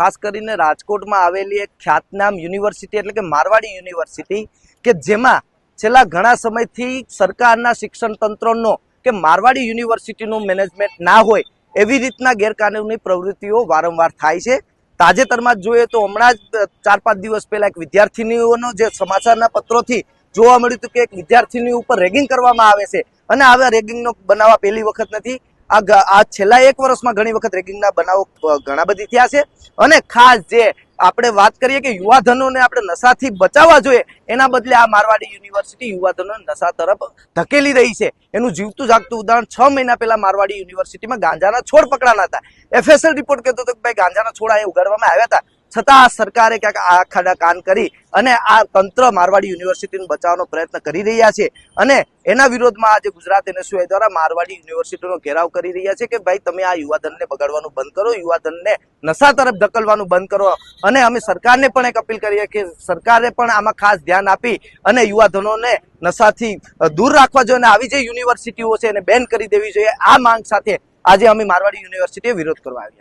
ખાસ કરીને રાજકોટમાં આવેલી એક ખ્યાતનામ યુનિવર્સિટી એટલે કે મારવાડી યુનિવર્સિટી, કે જેમાં છેલ્લા ઘણા સમયથી સરકારના શિક્ષણ તંત્રનો કે મારવાડી યુનિવર્સિટીનું મેનેજમેન્ટ ના હોય એવી રીતના ગેરકાનૂની પ્રવૃત્તિઓ વારંવાર થાય છે. તાજેતરમાં જોઈએ તો હમણાં જ ચાર પાંચ દિવસ પહેલાં એક વિદ્યાર્થીનીઓનો જે સમાચારના પત્રોથી જોવા મળ્યું હતું કે એક વિદ્યાર્થીની ઉપર રેગિંગ કરવામાં આવે છે. અને આવા રેગિંગનો બનાવવા પહેલી વખત નથી. આ આ છેલ્લા એક વર્ષમાં ઘણી વખત રેગિંગના બનાવો ઘણા બધી થયા છે. અને ખાસ જે આપણે વાત કરીએ કે યુવાધનોને આપણે નશાથી બચાવવા જોઈએ, એના બદલે આ મારવાડી યુનિવર્સિટી યુવાધનોને નશા તરફ ધકેલી રહી છે. એનું જીવતું જાગતું ઉદાહરણ, છ મહિના પહેલા મારવાડી યુનિવર્સિટીમાં ગાંજાના છોડ પકડાના હતા. એફએસએલ રિપોર્ટ કહેતો હતો કે ભાઈ ગાંજાના છોડ આ ઉગાડવામાં આવ્યા હતા. છતાં સરકારે ક્યાંક આ ખાડા કાન કરી અને આ તંત્ર મારવાડી યુનિવર્સિટીને બચાવવાનો પ્રયત્ન કરી રહ્યા છે. અને એના વિરોધમાં આજે ગુજરાત એનએસયુઆઈ દ્વારા મારવાડી યુનિવર્સિટીનો ઘેરાવ કરી રહ્યા છે કે ભાઈ તમે આ યુવાધનને બગાડવાનું બંધ કરો, યુવાધનને નશા તરફ ધકલવાનું બંધ કરો. અને અમે સરકારને પણ એક અપીલ કરીએ કે સરકારે પણ આમાં ખાસ ધ્યાન આપી અને યુવાધનોને નશાથી દૂર રાખવા જોઈએ અને આવી જે યુનિવર્સિટીઓ છે એને બેન કરી દેવી જોઈએ. આ માંગ સાથે આજે અમે મારવાડી યુનિવર્સિટીએ વિરોધ કરવા આવ્યા છે